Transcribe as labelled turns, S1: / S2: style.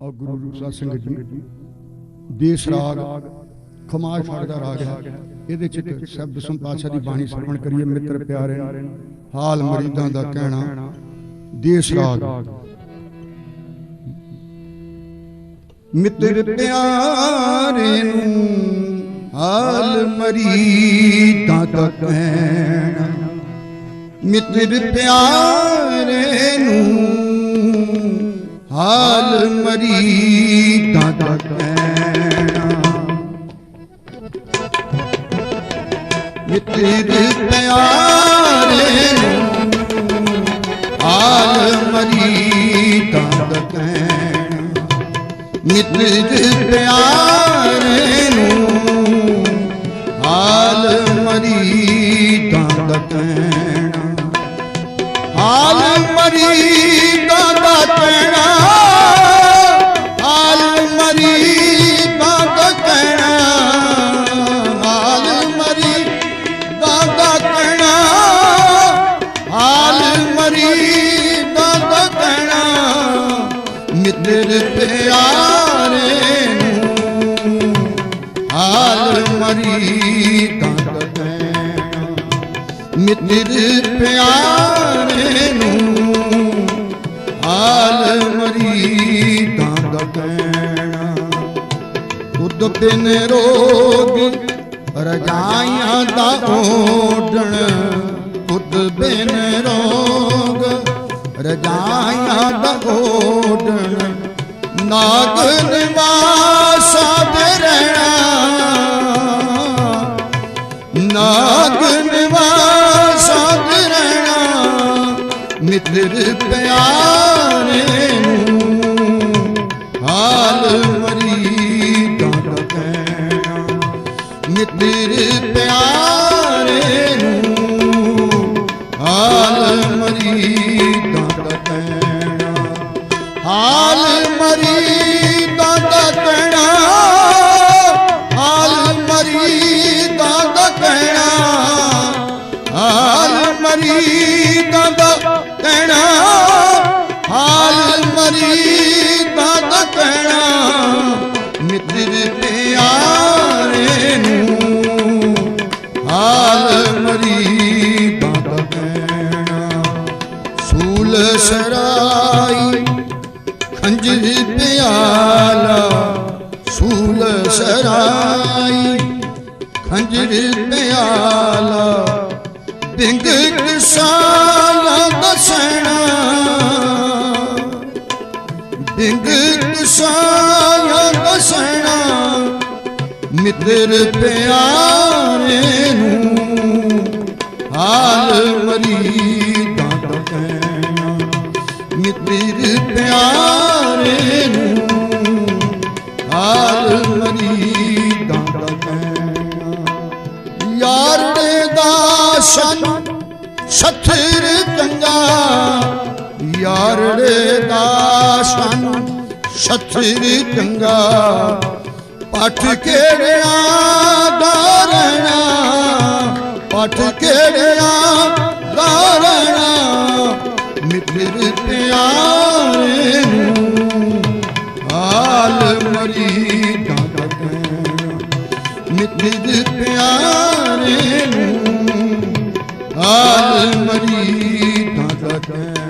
S1: ਔਰ ਗੁਰੂ ਰੂਪ ਸਿੰਘ ਜੀ ਦੇਸ਼ ਰਾਗ ਖਮਾਲ ਫੜ ਦਾ ਰਾਗ ਹੈ। ਇਹਦੇ ਚ ਸ਼ਬਦ ਸੰਪਾਸ਼ਾ ਦੀ ਬਾਣੀ ਸਰਵਣ ਕਰੀਏ ਮਿੱਤਰ ਪਿਆਰੇ ਹਾਲ ਮਰੀਦਾਂ ਦਾ ਕਹਿਣਾ ਦੇਸ਼ ਰਾਗ ਮਿੱਤਰ ਪਿਆਰੇ ਨੂੰ ਹਾਲ ਮਰੀਦਾਂ ਦਾ ਕਹਿਣਾ। ਮਿੱਤਰ ਪਿਆਰੇ ਨੂੰ ਹਾਲ ਮਰੀ ਦਾ ਕਹਿਣਾ। ਮਿੱਤਰ ਪਿਆਰੇ ਨੂੰ ਹਾਲ ਮਰੀਦਾਂ ਦਾ ਕਹਿਣਾ। ਮਿੱਤਰ ਪਿਆਰੇ ਨੂੰ ਹਾਲ ਮਰੀ ਦਾ ਕਹਿਣਾ। ਹਾਲ ਮਰੀਦਾਂ ਮਿੱਤਰ ਪਿਆਰੇ ਨੂੰ ਹਾਲ ਮਰੀ ਦਾ ਕਹਿਣਾ ਮਿੱਤਰ ਪਿਆਰੇ ਨੂੰ ਹਾਲ ਮਰੀਦਾਂ ਦਾ ਕਹਿਣਾ ਤੁਧ ਬਿਨ ਰੋਗ ਰਜਾਈਆਂ ਦਾ ਓਡਣ ਤੁਧ ਬਿਨ ਰੋਗ ਰਜਾਈਆਂ ਦਾ ਓਡਣ ਨਾਗ ਨਿਵਾਸਾ ਤੇ ਰਹਿਣਾ। ਨਾਗ ਨਿਵਾਸਾ ਤੇ ਰਹਿਣਾ। ਮਿੱਤਰ ਪਿਆਰੇ ਮਰੀਦਾਂ ਦਾ ਕਹਿਣਾ, ਹਾਲ ਮਰੀਦਾਂ ਦਾ ਕਹਿਣਾ, ਮਿੱਤਰ ਪਿਆਰੇ ਨੂੰ ਹਾਲ ਮਰੀਦਾਂ ਦਾ ਕਹਿਣਾ। ਸੂਲ ਸਰਾਈ, ਖੰਜਰ ਪਿਆਲਾ ਸੂਲ ਸਰਾਈ, ਖੰਜਰ ਪਿਆਲਾ ਬਿੰਗ ਕਿਸਾਲਾ ਦਸਣਾ ਬਿੰਗ ਕਿਸਾਲਾ ਦਸਣਾ ਮਿੱਤਰ ਪਿਆਰੇ ਨੂੰ ਹਾਲ ਮਰੀ ਦਾ ਕਹਿਣਾ। ਮਿੱਤਰ ਪਿਆਰੇ ਨੂੰ ਹਾਲ ਮਰੀਦਾਂ ਦਾ ਕਹਿਣਾ। ਯਾਰ ਦੇ ਦਾਸ਼ਨ ਸਥਿਰ ਚੰਗਾ ਯਾਰੜੇ ਦਾ ਦਾਸ਼ਨ ਸਥਿਰ ਚੰਗਾ। ਪੱਠ ਕਿਹੜਿਆਂ ਦਾ ਰਹਿਣਾ ਪੱਠ ਕਿਹੜਿਆਂ ਦਾ ਰਹਿਣਾ ਮਿੱਤਰ ਪਿਆਰੇ ਨੂੰ ਹਾਲ ਮਰੀਦਾਂ ਦਾ ਕਹਿਣਾ। ਮਿੱਤਰ ਪਿਆਰੇ ਨੂੰ હાલ મરી દાદા